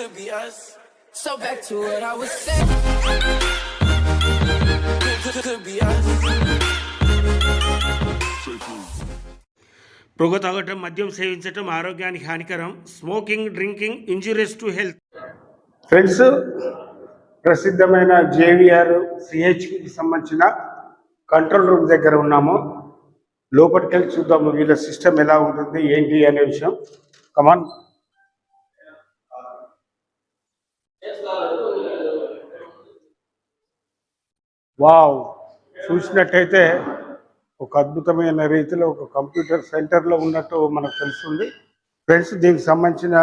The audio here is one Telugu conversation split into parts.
could be us. So back to what I was saying. Could, could, could be us. పొగ తాగటం మద్యం సేవించటం ఆరోగ్యానికి హానికరం smoking drinking injurious to health friends ప్రసిద్ధమైన జేవిఆర్ సిహెచ్కి సంబంధించిన కంట్రోల్ రూమ్ దగ్గర ఉన్నాము లోపలికి వెళ్ళి చూద్దాము వీళ్ళ సిస్టమ్ ఎలా ఉంటుంది ఏంటి అనే విషయం కమాన్ వావ్. చూసినట్టయితే ఒక అద్భుతమైన రీతిలో ఒక కంప్యూటర్ సెంటర్లో ఉన్నట్టు మనకు తెలుస్తుంది. ఫ్రెండ్స్ దీనికి సంబంధించిన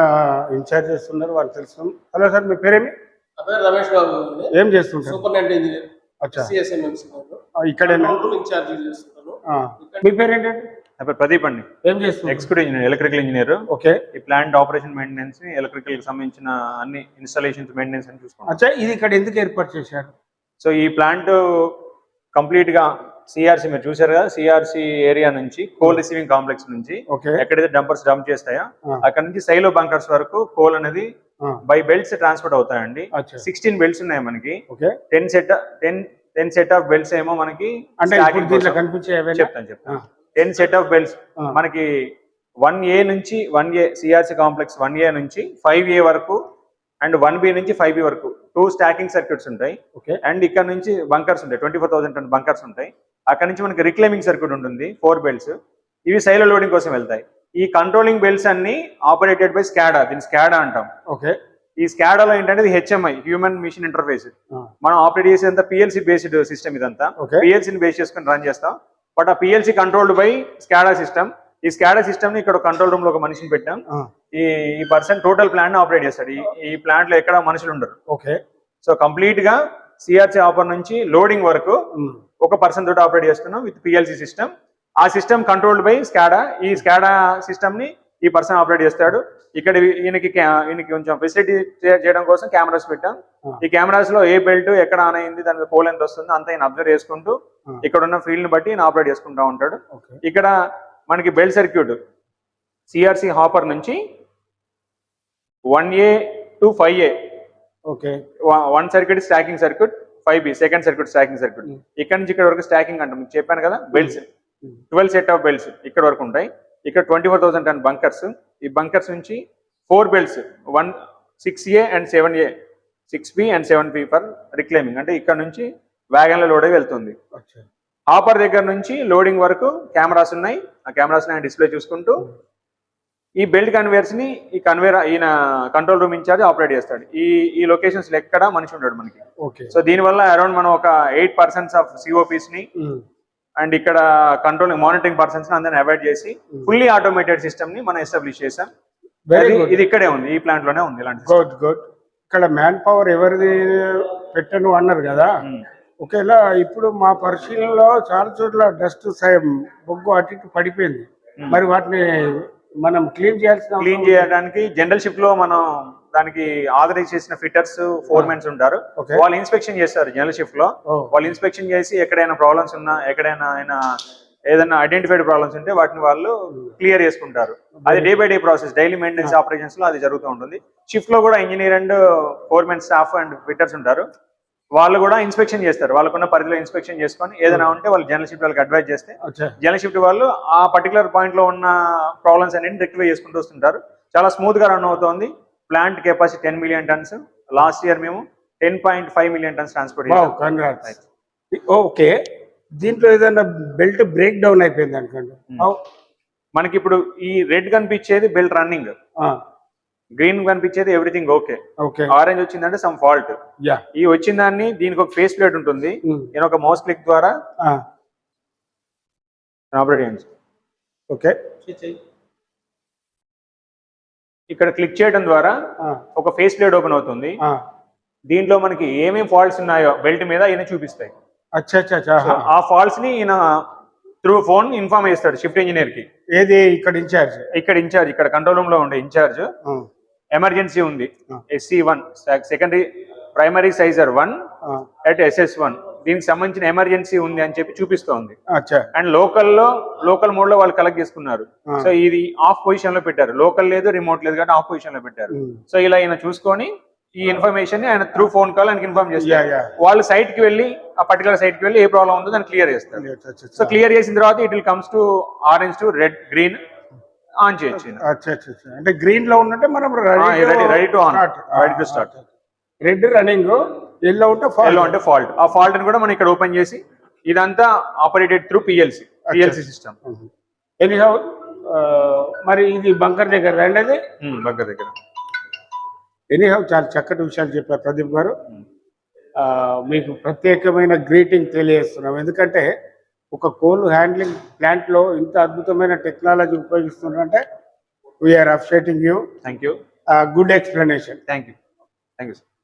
ఇన్ఛార్జెస్ ఉన్నారు వాళ్ళు తెలుస్తుంది. హలో సార్ మీ పేరేమి? రమేష్ బాబు అండి. ఏం చేస్తుంటారు? Superintendent engineer. ఇక్కడేనా. మీ పేరు ఏంటంటే నా పేరు ప్రదీప్ అండి. ఏం చేస్తుంది executive engineer electrical engineer okay. ఈ ప్లాంట్ ఆపరేషన్ మెయింటెనెన్స్ ఎలక్ట్రికల్కి సంబంధించిన అన్ని ఇన్స్టాలేషన్స్ మెయింటెనెన్స్ అని చూసుకుంటాం. అచ్చా ఇది ఇక్కడ ఎందుకు ఏర్పాటు చేశారు? సో ఈ ప్లాంట్ కంప్లీట్గా సిఆర్సి మీరు చూసారు కదా? సిఆర్సి ఏరియా నుంచి కోల్ రిసీవింగ్ కాంప్లెక్స్ నుంచి ఎక్కడైతే డంపర్స్ డంప్ చేస్తాయో. అక్కడ నుంచి సైలో బంకర్స్ వరకు కోల్ అనేది బై బెల్ట్స్ ట్రాన్స్పోర్ట్ అవుతాయండి. సిక్స్టీన్ బెల్ట్స్ ఉన్నాయి మనకి. Ten set ten ten set of belts ఏమో మనకి అంటే? చెప్తాను చెప్తాను. Ten set of belts. మనకి వన్ ఏ నుంచి one A CRC complex one A నుంచి ఫైవ్ ఏ వరకు అండ్ వన్ బి నుంచి ఫైవ్ బి వరకు టూ స్టాకింగ్ సర్క్యూట్స్ ఉంటాయి. ఓకే అండ్ ఇక్కడ నుంచి బంకర్స్ ఉంటాయి. Twenty four thousand ton bunkers ఉంటాయి. అక్కడ నుంచి మనకి రిక్లైమింగ్ సర్క్యూట్ ఉంటుంది. ఫోర్ బెల్ట్స్ ఇవి సైలో లోడింగ్ కోసం వెళ్తాయి. ఈ కంట్రోలింగ్ బెల్ట్స్ అన్ని ఆపరేటెడ్ బై స్కాడా దీన్ని స్కాడా అంటాం. ఓకే ఈ స్కాడాలో ఏంటంటే ఇది హెచ్ఎంఐ హ్యూమన్ మిషన్ ఇంటర్ఫేస్ మనం ఆపరేట్ చేసేంత పిఎల్సి బేస్డ్ సిస్టమ్ ఇదంతా. పిఎల్సీని బేస్ చేసుకుని రన్ చేస్తాం. బట్ ఆ PLC controlled by SCADA system ఈ స్కాడా సిస్టమ్ని ఇక్కడ కంట్రోల్ రూమ్లో ఒక మనిషిని పెట్టాం. ఈ ఈ పర్సన్ టోటల్ ప్లాంట్ ఆపరేట్ చేస్తాడు. ఈ ప్లాంట్లో ఎక్కడ మనుషులు ఉండరు. ఓకే. సో కంప్లీట్గా సిఆర్సి ఆపర్ నుంచి లోడింగ్ వరకు ఒక పర్సన్ తోటి ఆపరేట్ చేస్తున్నాం విత్ పిఎల్సి సిస్టమ్. ఆ సిస్టమ్ కంట్రోల్డ్ బై స్కాడా. ఈ స్కాడా సిస్టమ్ని ఈ పర్సన్ ఆపరేట్ చేస్తాడు. ఇక్కడ ఈయనకి ఈయనకి కొంచెం ఫెసిలిటీ చేయడం కోసం కెమెరాస్ పెట్టాం. ఈ కెమెరాస్లో ఏ బెల్ట్ ఎక్కడ ఆన్ అయింది దాని పోల్ ఎంత వస్తుందో అంతా ఈయన అబ్జర్వ్ చేసుకుంటూ. ఇక్కడ ఉన్న ఫీల్డ్ని బట్టి ఆపరేట్ చేసుకుంటా ఉంటాడు. ఇక్కడ మనకి బెల్ట్ సర్క్యూట్ సిఆర్సి హాపర్ నుంచి one A to five A okay. One circuit stacking circuit five B second circuit stacking circuit. ఇక్కడ నుంచి ఇక్కడ వరకు స్టాకింగ్ అంటాం. మీకు చెప్పాను కదా belts Mm. Twelve set of belts ఇక్కడ వరకు ఉంటాయి. ఇక్కడ twenty four thousand ton bunkers ఈ బంకర్స్ నుంచి four belts one six A and seven A six B and seven B for reclaiming అంటే ఇక్కడ నుంచి వ్యాగన్లో లోడ్ వెళ్తుంది. హాపర్ దగ్గర నుంచి లోడింగ్ వరకు కెమెరాస్ ఉన్నాయి. ఆ కెమెరాస్ డిస్ప్లే చూసుకుంటూ ఈ బెల్ట్ కన్వేయర్స్ని ఈ కన్వేర్ ఈయన కంట్రోల్ రూమ్ ఇన్ఛార్జ్ ఆపరేట్ చేస్తాడు. ఈ ఈ లొకేషన్స్లో ఎక్కడ మనిషి ఉంటాడు మనకి. ఓకే. సో దీనివల్ల అరౌండ్ మనం ఒక ఎయిట్ పర్సన్స్ ఆఫ్ సిఓపిస్ని ఉమ్, అండ్ ఇక్కడ కంట్రోలింగ్ మానిటరింగ్ పర్సన్స్ అందరిని అవాయిడ్ చేసి ఫుల్లీ ఆటోమేటెడ్ సిస్టమ్ని మనం ఎస్టాబ్లిష్ చేసాం. ఇది ఇక్కడే ఉంది. ఈ ప్లాంట్లోనే ఉంది ఇలాంటి గుడ్ గుడ్ ఇక్కడ మ్యాన్ పవర్ ఎవరిది పెట్టను అన్నారు కదా. ఒకేలా ఇప్పుడు మా పరిశీలనలో చాలా చోట్ల డస్ట్ బొగ్గు అటు ఇటు పడిపోయింది. మరి వాటిని మనం క్లీన్ చేయాల్సిన క్లీన్ చేయడానికి జనరల్ షిఫ్ట్లో మనం దానికి ఆథరైజ్ చేసిన ఫిట్టర్స్ ఫోర్ మెన్స్ ఉంటారు. వాళ్ళు ఇన్స్పెక్షన్ చేస్తారు జనరల్ షిఫ్ట్లో. వాళ్ళు ఇన్స్పెక్షన్ చేసి ఎక్కడైనా ప్రాబ్లమ్స్ ఉన్నా ఎక్కడైనా అయినా ఏదైనా ఐడెంటిఫైడ్ ప్రాబ్లమ్స్ ఉంటే వాటిని వాళ్ళు క్లియర్ చేసుకుంటారు. అది day by day process daily maintenance ఆపరేషన్స్లో అది జరుగుతూ ఉంటుంది. షిఫ్ట్లో కూడా engineer and four men staff and fitters ఉంటారు. వాళ్ళు కూడా ఇన్స్పెక్షన్ చేస్తారు. వాళ్ళకున్న పరిధిలో ఇన్స్పెక్షన్ చేసుకొని ఏదైనా ఉంటే వాళ్ళు జనరల్ షిఫ్ట్ వాళ్ళకి అడ్వైజ్ చేస్తే జనరల్ షిఫ్ట్ వాళ్ళు ఆ పర్టికులర్ పాయింట్లో ఉన్న ప్రాబ్లమ్స్ అన్నింటిని రెక్టిఫై చేసుకుంటూ వస్తుంటారు. చాలా స్మూత్గా రన్ అవుతోంది. Plant capacity ten million tons last year మేము ten point five million tons transport okay. దీంట్లో ఏదైనా బెల్ట్ బ్రేక్ డౌన్ అయిపోయింది అనుకోండి. How? మనకి ఇప్పుడు ఈ రెడ్ కనిపించేది బెల్ట్ రన్నింగ్ గ్రీన్ కనిపించేది ఎవ్రీథింగ్ ఓకే ఓకే ఆరెంజ్ వచ్చిందంటే సమ్ ఫాల్ట్ యా ఈ వచ్చిన దాన్ని దీనికి ఒక ఫేస్ ప్లేట్ ఉంటుంది. ఉమ్, నేను ఒక మౌస్ క్లిక్ ద్వారా ఆపరేట్ ఓకే ఇక్కడ క్లిక్ చేయడం ద్వారా ఒక ఫేస్ ప్లేట్ ఓపెన్ అవుతుంది. ఆ. దీంట్లో మనకి ఏమేమి ఫాల్ట్స్ ఉన్నాయో బెల్ట్ మీద ఈయన చూపిస్తాయి. ఆ ఫాల్ట్స్ని ఈయన త్రూ ఫోన్ ఇన్ఫార్మ్ చేస్తాడు షిఫ్ట్ ఇంజనీర్కి. ఏది ఇక్కడ ఇన్ఛార్జ్ ఇక్కడ ఇన్ఛార్జ్ ఇక్కడ కంట్రోల్ రూమ్లో ఉండే ఇన్ఛార్జ్ ఎమర్జెన్సీ ఉంది. SC one secondary primary sizer one at SS one దీనికి సంబంధించిన ఎమర్జెన్సీ ఉంది అని చెప్పి చూపిస్తోంది. అండ్ లోకల్లో లోకల్ మోడ్లో వాళ్ళు కలెక్ట్ చేసుకున్నారు. సో ఇది ఆఫ్ పొజిషన్లో పెట్టారు. లోకల్ లేదు రిమోట్ లేదు కాబట్టి ఆఫ్ పొజిషన్లో పెట్టారు. సో ఇలా ఈయన చూసుకొని ఈ ఇన్ఫర్మేషన్ ఆయన త్రూ ఫోన్ కాల్ ఆయనకి ఇన్ఫార్మ్ చేస్తారు. వాళ్ళు సైట్కి వెళ్ళి ఆ పర్టికులర్ సైట్కి వెళ్ళి ఏ ప్రాబ్లం ఉందో దాన్ని క్లియర్ చేస్తారు. సో క్లియర్ చేసిన తర్వాత it will comes to orange to red green on చేయొచ్చు. అంటే గ్రీన్లో ఉన్నట్టే మనం ready to on. Ready to start. Red running yellow ఉంటే ఎల్లో అంటే ఫాల్ట్ ఆ ఫాల్ట్ని కూడా మనం ఇక్కడ ఓపెన్ చేసి ఇదంతా operated through PLC PLC system anyhow మరి ఇది బంకర్ దగ్గర రండి అది. దగ్గర దగ్గర. ఎనీహౌ చాలా చక్కటి విషయాలు చెప్పారు ప్రదీప్ గారు. మీకు ప్రత్యేకమైన గ్రీటింగ్ తెలియజేస్తున్నాం. ఎందుకంటే ఒక కోల్ హ్యాండ్లింగ్ ప్లాంట్లో ఇంత అద్భుతమైన technology ఉపయోగిస్తున్నారంటే we are upsetting you thank you good explanation thank you thank you Thank